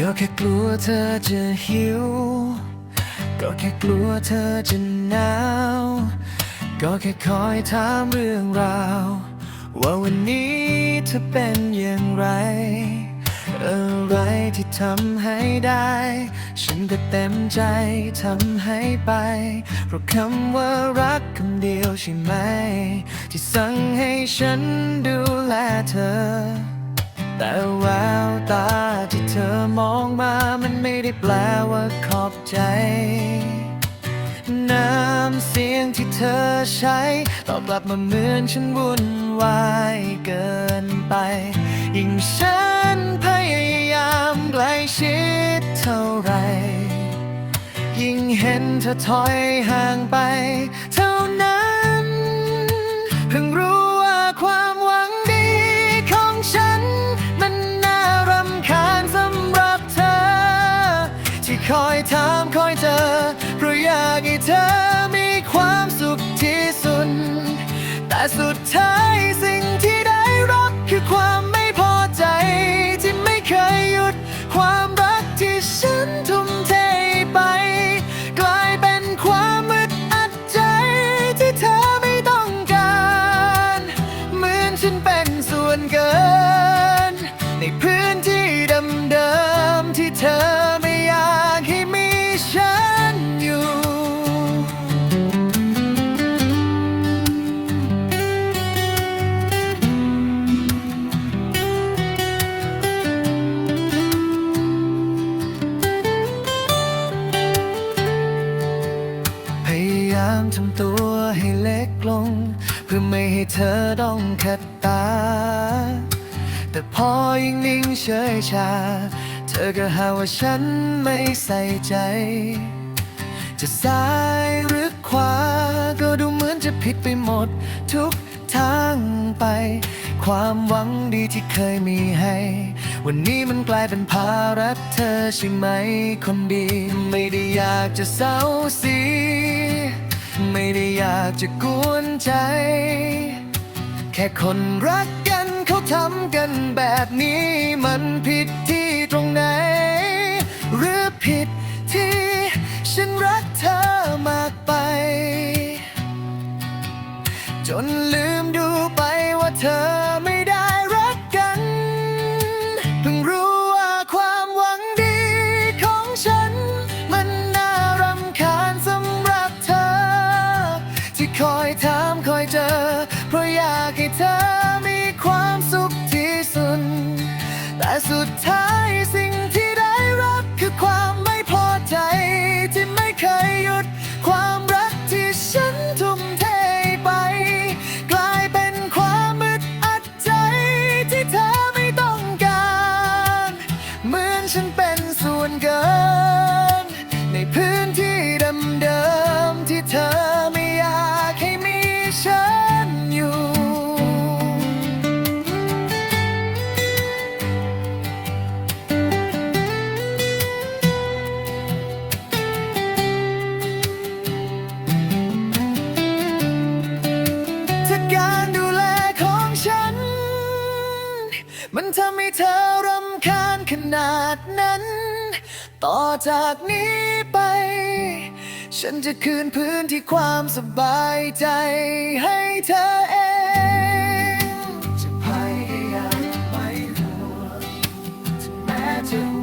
ก็แค่กลัวเธอจะหิว ก็แค่กลัวเธอจะหนาว ก็แค่คอยถามเรื่องราว ว่าวันนี้เธอเป็นอย่างไร อะไรที่ทำให้ได้ ฉันก็เต็มใจทำให้ไป เพราะคำว่ารักคำเดียวใช่ไหม ที่สั่งให้ฉันดูแลเธอ แต่ววตา ไม่ได้แปลว่าขอบใจ น้ำเสียงที่เธอใช้ตอบกลับมาเหมือนฉันวุ่นวายเกินไป ยิ่งฉันพยายามใกล้ชิดเท่าไหรยิ่งเห็นเธอถอยห่างไป เท่านั้น เพิ่งรู้าะอยากให้เธอมีความสุขที่สุด แต่สุดท้าย ยามทำตัวให้เล็กลง เพื่อไม่ให้เธอต้องขัดตา แต่พอยิ่งนิ่งเฉยชา เธอก็หาว่าฉันไม่ใส่ใจ จะซ้ายหรือขวา ก็ดูเหมือนจะผิดไปหมด ทุกทางไป ความหวังดีที่เคยมีให้ วันนี้มันกลายเป็นภาระเธอใช่ไหมคนดี ไม่ได้อยากจะเศร้าสี ไม่ได้อยากจะกวนใจ แค่คนรักกันเขาทำกันแบบนี้มันผิดที่ตรงไหน หรือผิดที่ฉันรักเธอมากไป จนลืม คอยถามคอยเจอ เพราะอยากให้เธอมีความสุขที่สุด แต่สุดท้ายสิ่งที่ได้รับคือความไม่พอใจที่ไม่เคยหยุดความ มันทำให้เธอรำคาญขนาดนั้น ต่อจากนี้ไป ฉันจะคืนพื้นที่ความสบายใจให้เธอเอง จะพยายามไม่ห่วงแม้จะ